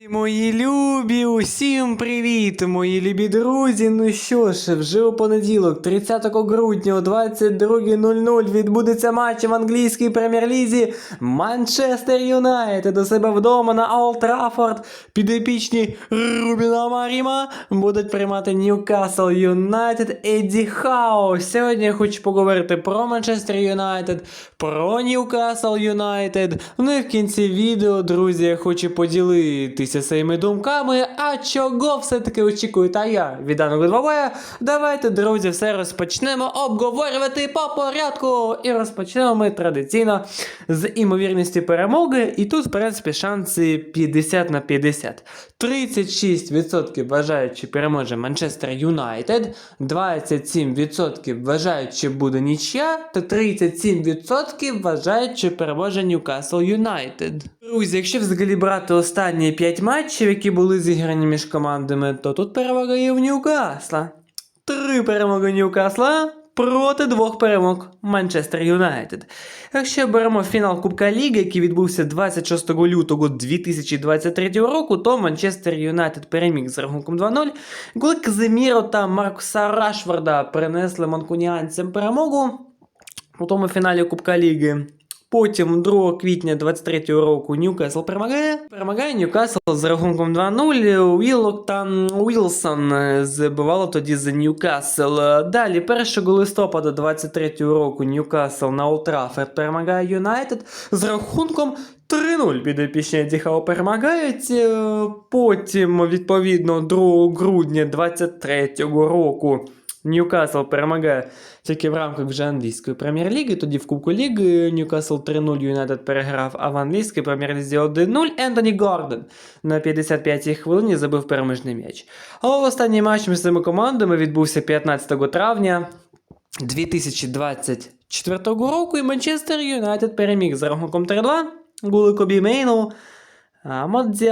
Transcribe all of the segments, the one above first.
Мої любі, усім привіт, мої любі друзі. Ну що ж, вже у понеділок, 30 грудня о 22.00 відбудеться матч в англійській прем'єр-лізі Манчестер Юнайтед у себе вдома на Олд Траффорд. Підопічні Рубіна Маріма будуть приймати Ньюкасл Юнайтед Едді Хау. Сьогодні я хочу поговорити про Манчестер Юнайтед, про Ньюкасл Юнайтед. Ну і в кінці відео, друзі, я хочу поділитися своїми думками. А чого все-таки очікуєте а я від даного двобоя? Давайте, друзі, все розпочнемо обговорювати по порядку. І розпочнемо ми традиційно з імовірності перемоги. І тут, в принципі, шанси 50 на 50. 36% вважають, що переможе Манчестер Юнайтед, 27% вважають, що буде нічия, та 37% вважають, що переможе Ньюкасл Юнайтед. Друзі, якщо взагалі брати останні 5 матчів, які були зіграні між командами, то тут перевага є в Ньюкасла. Три перемоги Ньюкасла проти двох перемог Манчестер Юнайтед. Якщо беремо фінал Кубка Ліги, який відбувся 26 лютого 2023 року, то Манчестер Юнайтед переміг з рахунком 2-0. Коли Казиміро та Маркуса Рашфорда принесли манкуніанцям перемогу у тому фіналі Кубка Ліги. Потім 2 квітня 23 року Ньюкасл перемагає. Перемагає Ньюкасл з рахунком 2-0. Уілок та Уілсон е, забивало тоді за Ньюкасл. Далі, 1 листопада 23 року Ньюкасл на Олтраферд перемагає Юнайтед з рахунком 3-0 підопічні Діхао перемагають. Е, Потім, відповідно, 2 грудня 23 року. Ньюкасл перемагає тільки в рамках вже англійської прем'єр-ліги. Тоді в Кубку Ліги Ньюкасл 3-0 Юнайтед переграв, а в англійській прем'єр-лізі 1-0 Ентоні Гордон на 55-й хвилині забив переможний м'яч. А останній матч між цими командами відбувся 15 травня 2024 року, і Манчестер Юнайтед переміг за рахунком 3-2. Голи Кобі Мейну, Амад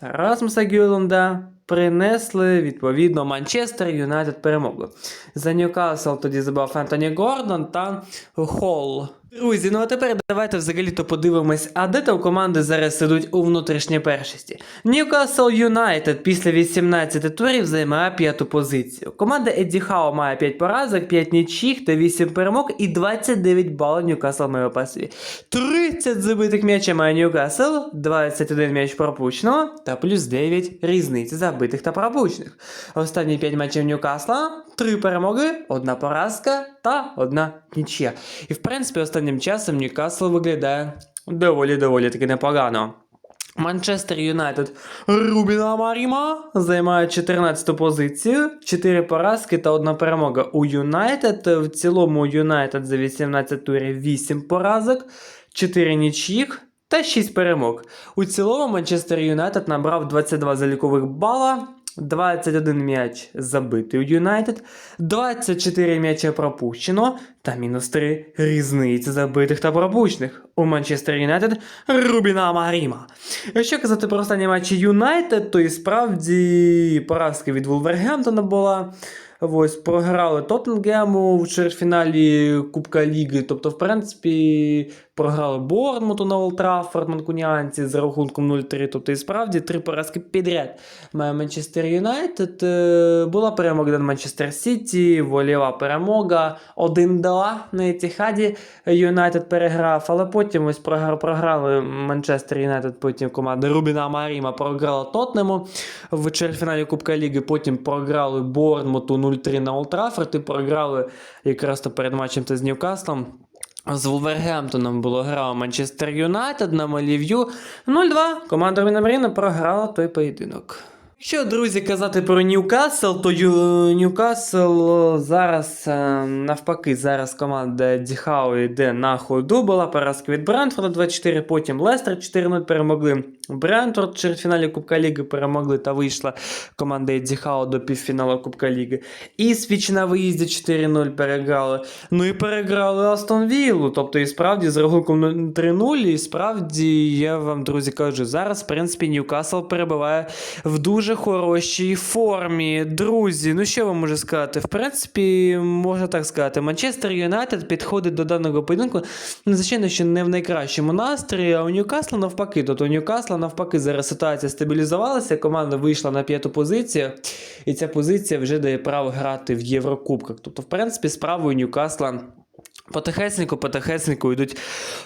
Расмуса Гюланда принесли відповідно Манчестер Юнайтед перемогу. За Ньюкасл тоді забав Антоні Гордон та Холл. Друзі, ну а тепер давайте взагалі-то подивимось, а де там команди зараз ідуть у внутрішній першості. Ньюкасл Юнайтед після 18 турів займає п'яту позицію. Команда Едді Хау має 5 поразок, 5 нічих та 8 перемог і 29 балів Ньюкасл має пасові. 30 забитих м'ячів має Ньюкасл, 21 м'яч пропущено та плюс 9 різниці забитих та пропущених. Останні 5 матчів Ньюкасла, 3 перемоги, 1 поразка та 1 нічия. І в принципі останнім часом Ньюкасл виглядає доволі-доволі таки непогано. Манчестер Юнайтед Рубіна Маріма займає 14 позицію, 4 поразки та 1 перемога. У Юнайтед в цілому Юнайтед за 18 турів 8 поразок, 4 нічїх та 6 перемог. У цілому Манчестер Юнайтед набрав 22 залікових бала. 21 м'яч забитий у Юнайтед, 24 м'яча пропущено та мінус 3 різниці забитих та пропущених у Манчестер Юнайтед Рубіна Маріма. Якщо казати про останні матчі Юнайтед, то і справді поразка від Вулвергемптона була. Ось програли Тоттенгему в чвертьфіналі Кубка Ліги. Тобто, в принципі, програли Борнмуту на Олд манкуніанці за рахунком 0-3. Тобто, і справді три поразки підряд має Манчестер Юнайтед. Е, Була перемога над Манчестер Сіті, волєва перемога. 1-2 на Етіхаді Юнайтед переграв, але потім ось програ- програли Манчестер Юнайтед, потім команда Рубіна Маріма програла Тотнему в чвертьфіналі Кубка Ліги, потім програли Борнмуту 0-3 на Олд і програли якраз то перед матчем з Ньюкаслом. З Вулвергемптоном було грав Манчестер Юнайтед на Малів'ю 0-2. Команда Рубіна Маріна програла той поєдинок. Якщо, друзі, казати про Ньюкасл, то Ньюкасл зараз е, навпаки, зараз команда Діхау йде на ходу. Була поразка від Брентфорда 24, потім Лестер 4-0 перемогли. Брентфорд в чвертьфіналі Кубка Ліги перемогли та вийшла команда Діхау до півфіналу Кубка Ліги. І Свіч на виїзді 4-0 переграли. Ну і переграли Астон Віллу. Тобто, і справді з рахунком 3-0, і справді я вам, друзі, кажу, зараз, в принципі, Ньюкасл перебуває в дуже дуже хорошій формі. Друзі, ну що вам можу сказати? В принципі, можна так сказати, Манчестер Юнайтед підходить до даного поєдинку, ну, звичайно, що не в найкращому настрої, а у Ньюкасла навпаки. Тобто у Ньюкасла навпаки зараз ситуація стабілізувалася, команда вийшла на п'яту позицію, і ця позиція вже дає право грати в Єврокубках. Тобто, в принципі, справою Ньюкасла. Потихесеньку, потихесеньку йдуть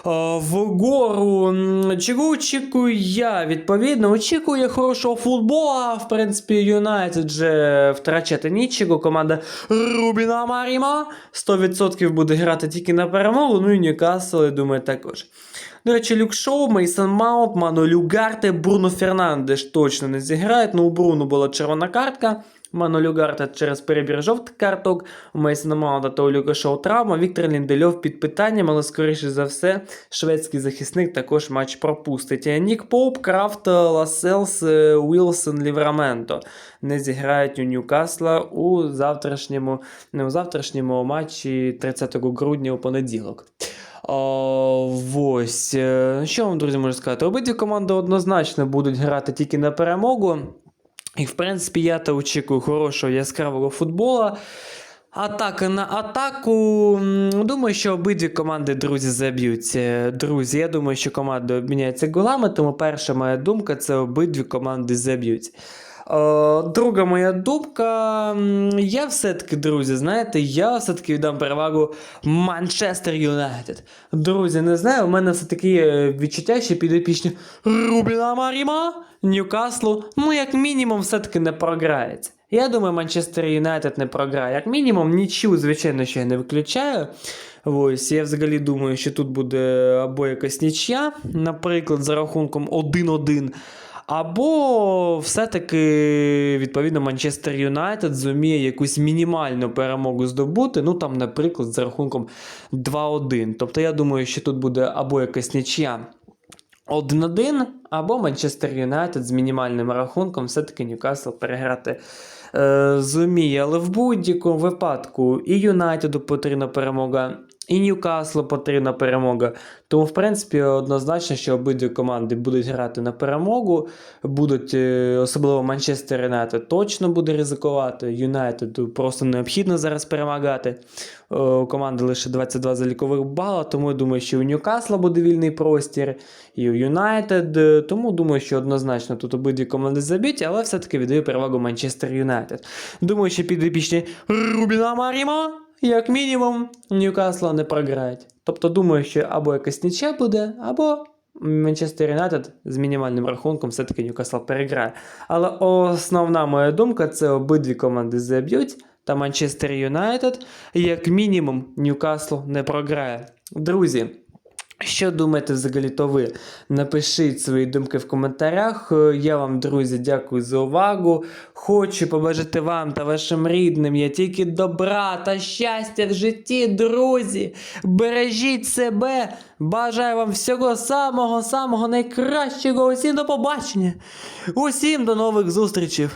о, вгору. М, Чого очікую я? Відповідно, очікую я хорошого футбола. В принципі, Юнайтед же втрачати нічого. Команда Рубіна Маріма 100% буде грати тільки на перемогу. Ну і Ньюкасл, я думаю, також. До речі, Люк Шоу, Мейсон Маунт, Ману Люгарте, Бруно Фернандеш точно не зіграють. Ну, у Бруно була червона картка. Ману Люгарта через перебір жовтих карток, Мейсона Маунта та у Люка Шоу травма, Віктор Ліндельов під питанням, але скоріше за все, шведський захисник також матч пропустить. Нік Поуп, Крафт, Ласелс, е, Уілсон, Лівраменто не зіграють у Ньюкасла у завтрашньому, не у завтрашньому матчі 30 грудня у понеділок. О, ось. Е, Що вам, друзі, можу сказати? Обидві команди однозначно будуть грати тільки на перемогу. І, в принципі, я та очікую хорошого яскравого футбола. Атака на атаку. Думаю, що обидві команди, друзі, заб'ють. Друзі, я думаю, що команди обміняються голами, тому перша моя думка це обидві команди заб'ються. Е, Друга моя думка. Я все-таки, друзі, знаєте, я все-таки віддам перевагу Манчестер Юнайтед. Друзі, не знаю, у мене все-таки відчуття, що підопічні Рубіна Маріма, Ньюкаслу, ну, як мінімум, все-таки не програється. Я думаю, Манчестер Юнайтед не програє. Як мінімум, нічого, звичайно, ще не виключаю. Ось, я взагалі думаю, що тут буде або якась нічия, наприклад, за рахунком 1-1. Або все-таки, відповідно, Манчестер Юнайтед зуміє якусь мінімальну перемогу здобути. Ну там, наприклад, за рахунком 2-1. Тобто, я думаю, що тут буде або якась нічия 1-1, або Манчестер Юнайтед з мінімальним рахунком все-таки Ньюкасл переграти е, зуміє. Але в будь-якому випадку і Юнайтеду потрібна перемога, і Ньюкаслу потрібна перемога. Тому, в принципі, однозначно, що обидві команди будуть грати на перемогу, будуть, е, особливо Манчестер Юнайтед точно буде ризикувати. Юнайтеду просто необхідно зараз перемагати. Е, У команди лише 22 залікових бала, тому я думаю, що у Ньюкасла буде вільний простір, і у Юнайтед. Е, Тому думаю, що однозначно тут обидві команди заб'ють, але все-таки віддаю перевагу Манчестер Юнайтед. Думаю, що підопічні Рубіна Маріма, як мінімум, Ньюкасла не програють. Тобто думаю, що або якась нічия буде, або Манчестер Юнайтед з мінімальним рахунком все-таки Ньюкасл переграє. Але основна моя думка це обидві команди заб'ють, та Манчестер Юнайтед, як мінімум, Ньюкаслу не програє. Друзі. Що думаєте взагалі то ви? Напишіть свої думки в коментарях. Е, Я вам, друзі, дякую за увагу. Хочу побажати вам та вашим рідним я тільки добра та щастя в житті, друзі. Бережіть себе. Бажаю вам всього самого самого найкращого. Усім до побачення. Усім до нових зустрічей.